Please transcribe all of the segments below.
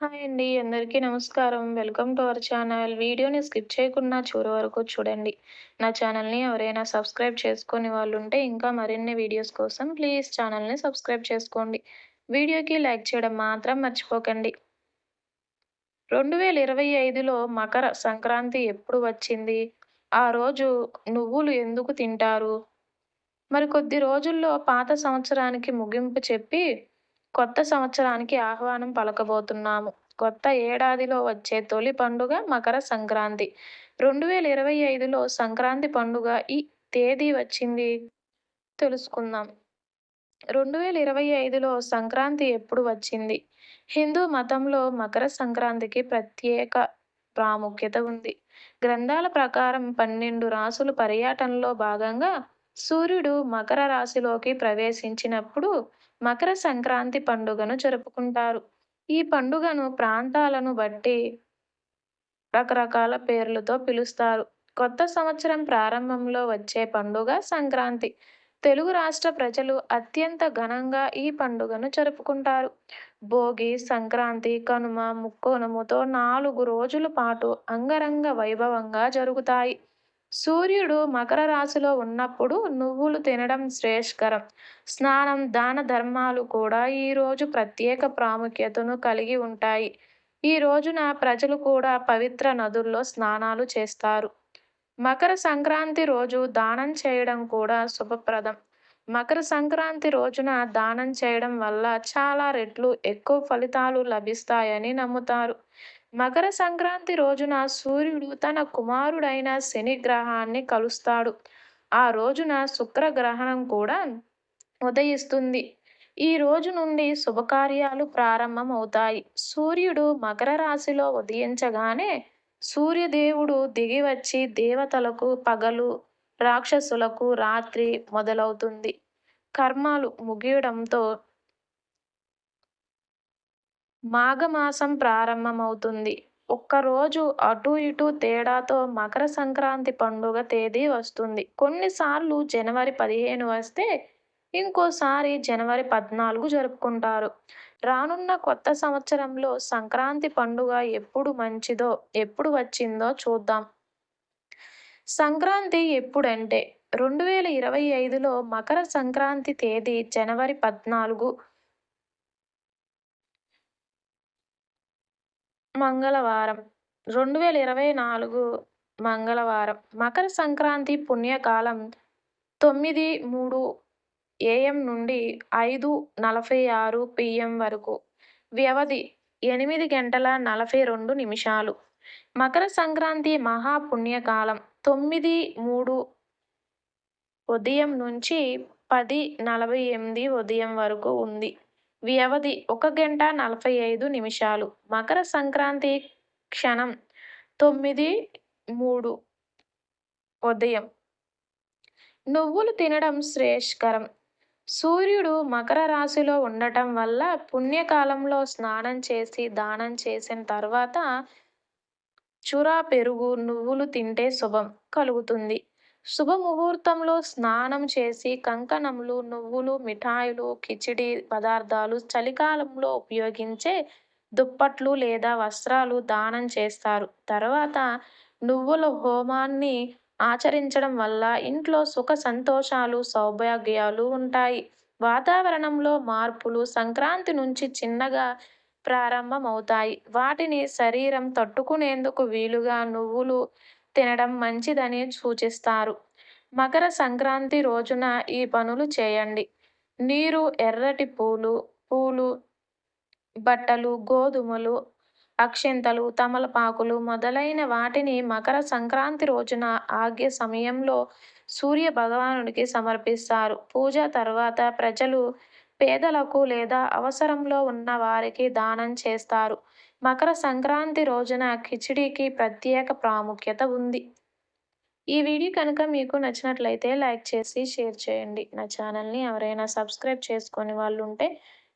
Hi అండి అందరికీ నమస్కారం. Welcome to our channel. వీడియోని స్కిప్ చేయకుండా చివరి వరకు చూడండి. నా ఛానల్ని ఎవరైనా సబ్స్క్రైబ్ చేసుకుని వాళ్ళు ఉంటే ఇంకా మరిన్ని వీడియోస్ కోసం ప్లీజ్ ఛానల్ని సబ్స్క్రైబ్ చేసుకోండి. వీడియోకి లైక్ చేయడం మాత్రం మర్చిపోకండి. రెండు వేల ఇరవై ఐదులో మకర సంక్రాంతి ఎప్పుడు వచ్చింది? ఆ రోజు నువ్వులు ఎందుకు తింటారు? మరి కొద్ది రోజుల్లో పాత సంవత్సరానికి ముగింపు చెప్పి కొత్త సంవత్సరానికి ఆహ్వానం పలకబోతున్నాము. కొత్త ఏడాదిలో వచ్చే తొలి పండుగ మకర సంక్రాంతి. రెండు వేల ఇరవై ఐదులో సంక్రాంతి పండుగ ఈ తేదీ వచ్చింది తెలుసుకుందాం. రెండు వేల ఇరవై ఐదులో సంక్రాంతి ఎప్పుడు వచ్చింది? హిందూ మతంలో మకర సంక్రాంతికి ప్రత్యేక ప్రాముఖ్యత ఉంది. గ్రంథాల ప్రకారం పన్నెండు రాసులు పర్యటనలో భాగంగా సూర్యుడు మకర రాశిలోకి ప్రవేశించినప్పుడు మకర సంక్రాంతి పండుగను జరుపుకుంటారు. ఈ పండుగను ప్రాంతాలను బట్టి రకరకాల పేర్లతో పిలుస్తారు. కొత్త సంవత్సరం ప్రారంభంలో వచ్చే పండుగ సంక్రాంతి. తెలుగు రాష్ట్ర ప్రజలు అత్యంత ఘనంగా ఈ పండుగను జరుపుకుంటారు. భోగి సంక్రాంతి కనుమ ముక్కోణముతో నాలుగు రోజుల పాటు అంగరంగ వైభవంగా జరుగుతాయి. సూర్యుడు మకర రాశిలో ఉన్నప్పుడు నువ్వులు తినడం శ్రేష్కరం స్నానం దాన ధర్మాలు కూడా ఈరోజు ప్రత్యేక ప్రాముఖ్యతను కలిగి ఉంటాయి. ఈ రోజున ప్రజలు కూడా పవిత్ర నదుల్లో స్నానాలు చేస్తారు. మకర సంక్రాంతి రోజు దానం చేయడం కూడా శుభప్రదం. మకర సంక్రాంతి రోజున దానం చేయడం వల్ల చాలా రెట్లు ఎక్కువ ఫలితాలు లభిస్తాయని నమ్ముతారు. మకర సంక్రాంతి రోజున సూర్యుడు తన కుమారుడైన శని గ్రహాన్ని కలుస్తాడు. ఆ రోజున శుక్రగ్రహణం కూడా ఉదయిస్తుంది. ఈ రోజు నుండి శుభకార్యాలు ప్రారంభం అవుతాయి సూర్యుడు మకర రాశిలో ఉదయించగానే సూర్యదేవుడు దిగి వచ్చి దేవతలకు పగలు రాక్షసులకు రాత్రి మొదలవుతుంది. కర్మాలు ముగియడంతో మాఘమాసం ప్రారంభమవుతుంది. ఒక్కరోజు అటు ఇటు తేడాతో మకర సంక్రాంతి పండుగ తేదీ వస్తుంది. కొన్నిసార్లు జనవరి పదిహేను వస్తే ఇంకోసారి జనవరి పద్నాలుగు జరుపుకుంటారు. రానున్న కొత్త సంవత్సరంలో సంక్రాంతి పండుగ ఎప్పుడు మంచిదో ఎప్పుడు వచ్చిందో చూద్దాం. సంక్రాంతి ఎప్పుడంటే రెండు వేల ఇరవై ఐదులో మకర సంక్రాంతి తేదీ జనవరి పద్నాలుగు మంగళవారం. రెండు వేల ఇరవై నాలుగు మంగళవారం. మకర సంక్రాంతి పుణ్యకాలం తొమ్మిది మూడు ఏఎం నుండి ఐదు నలభై ఆరు పిఎం వరకు. వ్యవధి ఎనిమిది గంటల నలభై రెండు నిమిషాలు. మకర సంక్రాంతి మహాపుణ్యకాలం తొమ్మిది మూడు ఉదయం నుంచి పది నలభై ఎనిమిది ఉదయం వరకు ఉంది. వ్యవధి ఒక గంట నలభై ఐదు నిమిషాలు. మకర సంక్రాంతి క్షణం తొమ్మిది మూడు ఉదయం. నువ్వులు తినడం శ్రేష్కరం సూర్యుడు మకర రాశిలో ఉండటం వల్ల పుణ్యకాలంలో స్నానం చేసి దానం చేసిన తర్వాత చురా పెరుగు నువ్వులు తింటే శుభం కలుగుతుంది. శుభముహూర్తంలో స్నానం చేసి కంకణములు నువ్వులు మిఠాయిలు కిచిడి పదార్థాలు చలికాలంలో ఉపయోగించే దుప్పట్లు లేదా వస్త్రాలు దానం చేస్తారు. తర్వాత నువ్వుల హోమాన్ని ఆచరించడం వల్ల ఇంట్లో సుఖ సంతోషాలు సౌభాగ్యాలు ఉంటాయి. వాతావరణంలో మార్పులు సంక్రాంతి నుంచి చిన్నగా ప్రారంభమవుతాయి. వాటిని శరీరం తట్టుకునేందుకు వీలుగా నువ్వులు తినడం మంచిదని సూచిస్తారు. మకర సంక్రాంతి రోజున ఈ పనులు చేయండి. నీరు ఎర్రటి పూలు పూలు బట్టలు గోధుమలు అక్షింతలు తమలపాకులు మొదలైన వాటిని మకర సంక్రాంతి రోజున ఆగ్య సమయంలో సూర్య భగవానుడికి సమర్పిస్తారు. పూజ తర్వాత ప్రజలు పేదలకు లేదా అవసరంలో ఉన్న వారికి దానం చేస్తారు. మకర సంక్రాంతి రోజున కిచిడీకి ప్రత్యేక ప్రాముఖ్యత ఉంది. ఈ వీడియో కనుక మీకు నచ్చినట్లయితే లైక్ చేసి షేర్ చేయండి. నా ఛానల్ని ఎవరైనా సబ్స్క్రైబ్ చేసుకొని వాళ్ళు ఉంటే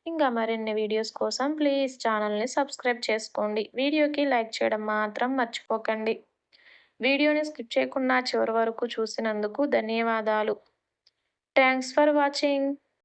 ఇంకా మరిన్ని వీడియోస్ కోసం ప్లీజ్ ఛానల్ని సబ్స్క్రైబ్ చేసుకోండి. వీడియోకి లైక్ చేయడం మాత్రం మర్చిపోకండి. వీడియోని స్కిప్ చేయకుండా చివరి వరకు చూసినందుకు ధన్యవాదాలు. Thanks for watching.